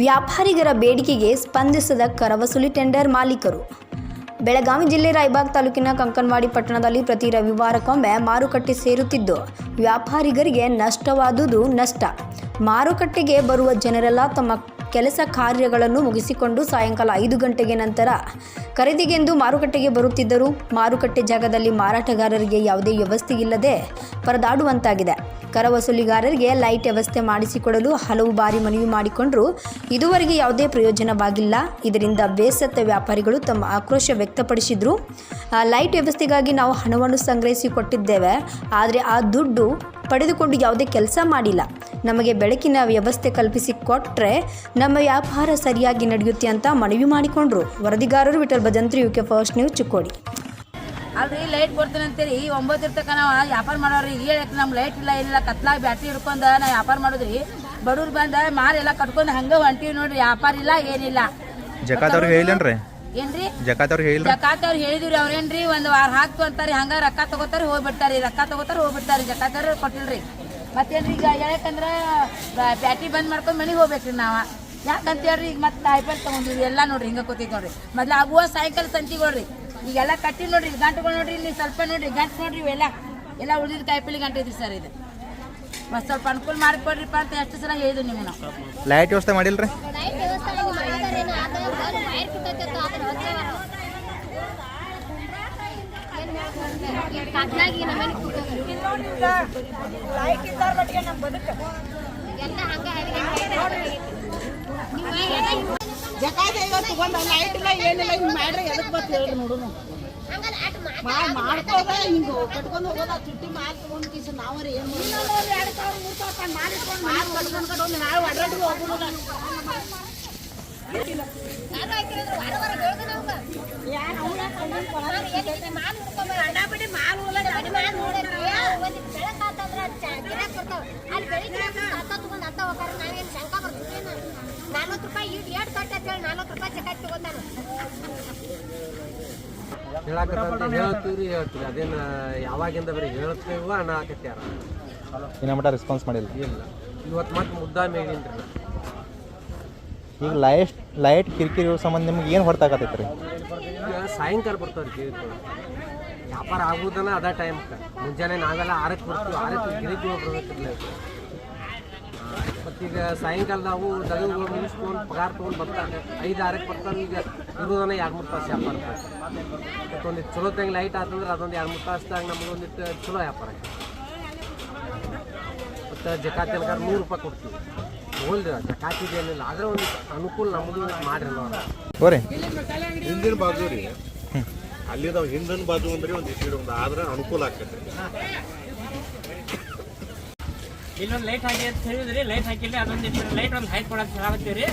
ವ್ಯಾಪಾರಿಗರ ಬೇಡಿಕೆಗೆ ಸ್ಪಂದಿಸದ ಕರವಸೂಲಿ ಟೆಂಡರ್ ಮಾಲೀಕರು. ಬೆಳಗಾವಿ ಜಿಲ್ಲೆ ರಾಯಬಾಗ್ ತಾಲೂಕಿನ ಕಂಕನವಾಡಿ ಪಟ್ಟಣದಲ್ಲಿ ಪ್ರತಿ ರವಿವಾರಕ್ಕೊಮ್ಮೆ ಮಾರುಕಟ್ಟೆ ಸೇರುತ್ತಿದ್ದು, ವ್ಯಾಪಾರಿಗರಿಗೆ ನಷ್ಟವಾದುದು ನಷ್ಟ. ಮಾರುಕಟ್ಟೆಗೆ ಬರುವ ಜನರೆಲ್ಲ ತಮ್ಮ ಕೆಲಸ ಕಾರ್ಯಗಳನ್ನು ಮುಗಿಸಿಕೊಂಡು ಸಾಯಂಕಾಲ ಐದು ಗಂಟೆಗೆ ನಂತರ ಖರೀದಿಗೆಂದು ಮಾರುಕಟ್ಟೆಗೆ ಬರುತ್ತಿದ್ದರು. ಮಾರುಕಟ್ಟೆ ಜಾಗದಲ್ಲಿ ಮಾರಾಟಗಾರರಿಗೆ ಯಾವುದೇ ವ್ಯವಸ್ಥೆ ಇಲ್ಲದೆ ಪರದಾಡುವಂತಾಗಿದೆ. ಕರ ವಸೂಲಿಗಾರರಿಗೆ ಲೈಟ್ ವ್ಯವಸ್ಥೆ ಮಾಡಿಸಿಕೊಡಲು ಹಲವು ಬಾರಿ ಮನವಿ ಮಾಡಿಕೊಂಡರು. ಇದುವರೆಗೆ ಯಾವುದೇ ಪ್ರಯೋಜನವಾಗಿಲ್ಲ. ಇದರಿಂದ ಬೇಸತ್ತ ವ್ಯಾಪಾರಿಗಳು ತಮ್ಮ ಆಕ್ರೋಶ ವ್ಯಕ್ತಪಡಿಸಿದ್ರು. ಲೈಟ್ ವ್ಯವಸ್ಥೆಗಾಗಿ ನಾವು ಹಣವನ್ನು ಸಂಗ್ರಹಿಸಿ ಕೊಟ್ಟಿದ್ದೇವೆ. ಆದರೆ ಆ ದುಡ್ಡು ಪಡೆದುಕೊಂಡು ಯಾವುದೇ ಕೆಲಸ ಮಾಡಿಲ್ಲ. ನಮಗೆ ಬೆಳಕಿನ ವ್ಯವಸ್ಥೆ ಕಲ್ಪಿಸಿ ಕೊಟ್ಟರೆ ನಮ್ಮ ವ್ಯಾಪಾರ ಸರಿಯಾಗಿ ನಡೆಯುತ್ತೆ ಅಂತ ಮನವಿ ಮಾಡಿಕೊಂಡರು. ವರದಿಗಾರರು Vithal Bhajantri U K first news Chikkodi. ಅಲ್ರಿ ಲೈಟ್ ಕೊಡ್ತೀನಿ ಅಂತೇಳಿ ಒಂಬತ್ತು ಇರ್ತಕ್ಕ ನಾವು ವ್ಯಾಪಾರ ಮಾಡೋರಿ ಹೇಳಕ್ ನಮ್ಗೆ ಲೈಟ್ ಇಲ್ಲ ಏನಿಲ್ಲ. ಕತ್ಲಾಗ ಬ್ಯಾಟ್ರಿ ಹಿಡ್ಕೊಂಡ ನಾ ವ್ಯಾಪಾರ ಮಾಡೋದ್ರಿ. ಬಡವ್ರು ಬಂದ ಮಾಲ್ ಎಲ್ಲ ಕಟ್ಕೊಂಡು ಹಂಗ ಹೊಂಟಿವಿ ನೋಡ್ರಿ. ವ್ಯಾಪಾರ ಇಲ್ಲ ಏನಿಲ್ಲ. ಜಕಾತವ್ರಿಗೆ ಹೇಳಿಲ್ಲನ್ರಿ? ಏನ್ರಿ? ಜಕಾತ್ ಅವ್ರಿಗೆ ಹೇಳಿಲ್ಲ ಜಕಾತ್ ಅವ್ರು ಹೇಳಿದ್ರಿ ಅವ್ರೇನ್ರಿ? ಒಂದ್ ವಾರ ಹಾಕ್ತು ಅಂತಾರಿ. ಹಂಗ ರೊಕ್ಕ ತಗೋತಾರ ಹೋಗ್ಬಿಡ್ತಾರಿ. ರೊಕ್ಕ ತಗೋತಾರ ಹೋಗ್ಬಿಡ್ತಾರಿ. ಜಕಾತ್ ಅವ್ರು ಕೊಟ್ಟಿಲ್ರಿ. ಮತ್ತೇನ್ರಿ ಈಗ ಹೇಳಕಂದ್ರ ಬ್ಯಾಟ್ರಿ ಬಂದ್ ಮಾಡ್ಕೊಂಡ್ ಮನೆಗೆ ಹೋಗ್ಬೇಕ್ರಿ ನಾವ. ಯಾಕಂತ ಹೇಳ್ರಿ ಈಗ ಮತ್ತೆ ಐಪಲ್ ತಗೊಂಡಿವಿ ಎಲ್ಲ ನೋಡ್ರಿ ಹಿಂಗ ಕೊತ್ತಿ ನೋಡ್ರಿ. ಮೊದ್ಲು ಆಗುವ ಸಾಯಂಕಾಲ ಸಂತಿಗಳ್ರಿ ಈಗೆಲ್ಲ ಕಟ್ಟಿ ನೋಡ್ರಿ ಗಂಟುಗಳು ನೋಡ್ರಿ ಇಲ್ಲಿ ಸ್ವಲ್ಪ ನೋಡ್ರಿ ಗಂಟು ನೋಡ್ರಿ ಇವೆಲ್ಲ ಎಲ್ಲ ಉಳಿದ ಕಾಯಿಪಲ್ಲಿ ಗಂಟೆ ಐತ್ರಿ ಸರ್ ಇದು. ಮತ್ತೆ ಸ್ವಲ್ಪ ಅನುಕೂಲ ಮಾಡಿಕೊಡ್ರಿಪ್ಪ ಅಂತ ಎಷ್ಟು ಸಲ ಹೇಳಿದ್ರು ನಿಮ್ಗೆ ನಾವು ಲೈಟ್ ವ್ಯವಸ್ಥೆ ಮಾಡಿಲ್ರಿ ಲೈಟ್ ಹೊತ್ತೆ ಕತ್ಲಾಗಿ ನಮ್ಮನೆ ಎಲ್ಲ ಹಂಗ ಜಕಾತ ಇವತ್ತು ಬಂದ ಲೈಟ್ ಇಲ್ಲ ಏನಿಲ್ಲ ಹಿಂಗೆ ಮಾಡ್ರಿ ಎದಕ್ಕೆ ಬತ್ತು ಹೇಳಿ ನೋಡು ಆಟ ಮಾಡಿ ಮಾಡ್ ಮಾಡ್ಕೋದ ಹಿಂಗೆ ಕಟ್ಕೊಂಡು ಹೋಗೋದ ಚುಟ್ಟಿ ಮಾಲ್ ತಗೊಂಡ್ ಕಿಸ ಏನು ಏನ್ ಎರಡು ಸಾವಿರ ಮೂರು ಸಾವಿರ ಇಟ್ಕೊಂಡ್ ಮಾಲ್ ಕಟ್ಕೊಂಡು ಕಟ್ಕೊಂಡ್ ಚ- ಗಿರಾಕ್ ಬರ್ತಾವ. ಅಲ್ಲಿ ಬೆಳಿಗ್ಗೆ ಅತ್ತ ಹೋಗಾರ ನಾವೇನ್ ಶಂಕ ಬರ್ತೀವಿ ನಾಲ್ವತ್ತು ರೂಪಾಯಿ ಇಟ್ ಎರಡು ಕಟ್ಟ ಅಂತ ಹೇಳಿ ನಾಲ್ವತ್ತು ರೂಪಾಯಿ ತಗೋತಾನ. ಹೇಳ್ತೀವಿ ಅದೇನು ಯಾವಾಗಿಂದ ಬರೀ ಹೇಳ್ತೇವ ಅಣ್ಣ ಹಾಕತ್ಯಾರ ಇನ್ನ ಮಟ್ಟ ರೆಸ್ಪಾನ್ಸ್ ಮಾಡಿಲ್ಲ. ಇಲ್ಲ. ಇವತ್ತು ಮತ್ತೆ ಈಗ ಲೈಟ್ ಲೈಟ್ ಕಿರಿಕಿರಿ ಸಂಬಂಧ ನಿಮ್ಗೆ ಏನು ಹೊಡ್ತಾಕತ್ತೈತ್ರಿ ರೀ ಈಗ ಸಾಯಂಕಾಲ ಬರ್ತಾವ್ರಿ ವ್ಯಾಪಾರ ಆಗುದನ ಅದ ಟೈಮ್ ಮುಂಜಾನೆ ನಾವೆಲ್ಲ ಆರಕ್ಕೆ ಬರ್ತೀವಿ. ಆರಕ್ಕೆ ಗಿರಿಗಳು ಬರ್ಬೇಕಿಲ್ಲ ಮತ್ತೀಗ ಸಾಯಂಕಾಲ ನಾವು ದಗಗಳು ಮುಗಿಸ್ಕೊಂಡು ಪಗಾರ ತೊಗೊಂಡು ಬರ್ತಾರೆ. ಐದು ಆರಕ್ಕೆ ಬರ್ತಾರೆ. ಈಗ ಇರೋದನ್ನ ಎರಡು ಮೂರು ತಾಸು ವ್ಯಾಪಾರ ಮತ್ತೊಂದು ಚಲೋ ತಂಗ ಲೈಟ್ ಆತಂದ್ರೆ ಅದೊಂದು ಎರಡು ಮೂರು ತಾಸ್ದಾಗ ನಮ್ಗೆ ಒಂದಿಟ್ಟು ಚಲೋ ವ್ಯಾಪಾರ. ಮತ್ತು ಜಕಾ ತನಕ ನೂರು ರೂಪಾಯಿ ಕೊಡ್ತೀವಿ. ಹೋಲ್ರಿ ಜಕಾತಿ ಏನಿಲ್ಲ ಆದರೆ ಒಂದು ಅನುಕೂಲ ನಮ್ಮದು ಮಾಡಿರಿ ನಾವು ಹಿಂದಿನ ಬಾಜು ರೀ. ಅಲ್ಲಿ ನಾವು ಹಿಂದಿನ ಬಾಜು ಅಂದ್ರೆ ಒಂದು ಇಟ್ಟಿಡೋದು ಒಂದು ಆದ್ರೆ ಅನುಕೂಲ ಆಗ್ತೈತೆ ಇಲ್ಲೊಂದು ಲೈಟ್ ಹಾಕಿ ಅಂತ ಹೇಳಿದ್ರಿ ಲೈಟ್ ಹಾಕಿಲ್ರಿ ಅದೊಂದು ಲೈಟ್ ಒಂದು ಹೈಕ್ ಕೊಡಕ್ಕೆ ಹೇಳತ್ತೀವಿ ರೀ.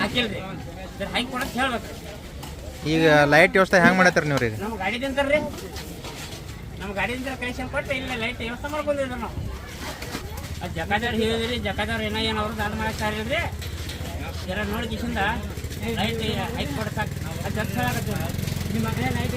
ಹಾಕಿಲ್ರಿ. ಇದ್ರ ಹೈಕ್ ಕೊಡಕ್ಕೆ ಹೇಳ್ಬೇಕು. ಈಗ ಲೈಟ್ ವ್ಯವಸ್ಥೆ ಹೆಂಗೆ ಮಾಡತ್ತೀರಿ ನೀವು ರೀ? ನಮ್ಮ ಗಾಡಿ ರೀ. ನಮ್ಮ ಗಾಡಿಯಿಂದ ಕನೆಕ್ಷನ್ ಕೊಟ್ಟು ಇಲ್ಲ ಲೈಟ್ ವ್ಯವಸ್ಥೆ ಮಾಡ್ಕೊಂಡಿದ್ರಿ ನಾವು. ಅದು ಜಕಾದವ್ರು ಹೇಳಿದ್ರಿ ಜಕಾದವ್ರು ಏನೋ ಏನೋ ಅವ್ರದ್ದು ಅದು ಮಾಡ್ತಾರೆ ರೀ ಜರ ನೋಡಿ ಕಿಶಿಂದ ಲೈಟ್ ಹೈಕ್ ಕೊಡಕ್ಕೆ ಅದು ಹೇಳಕತ್ತೀವಿ ನಿಮ್ಮ ಮಗಳೇ ಲೈಟ್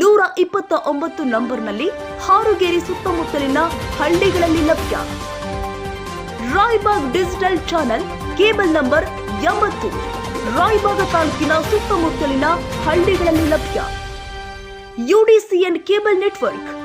ನೂರ ಇಪ್ಪತ್ತ ಒಂಬತ್ತು ನಂಬರ್ನಲ್ಲಿ ಹಾರುಗೇರಿ ಸುತ್ತಮುತ್ತಲಿನ ಹಳ್ಳಿಗಳಲ್ಲಿ ಲಭ್ಯ. Raibag digital channel cable number ಎಂಬತ್ತು. ರಾಯ್ಬಾಗ ತಾಲೂಕಿನ ಸುತ್ತಮುತ್ತಲಿನ ಹಳ್ಳಿಗಳಲ್ಲಿ ಲಭ್ಯ. UDCN cable network.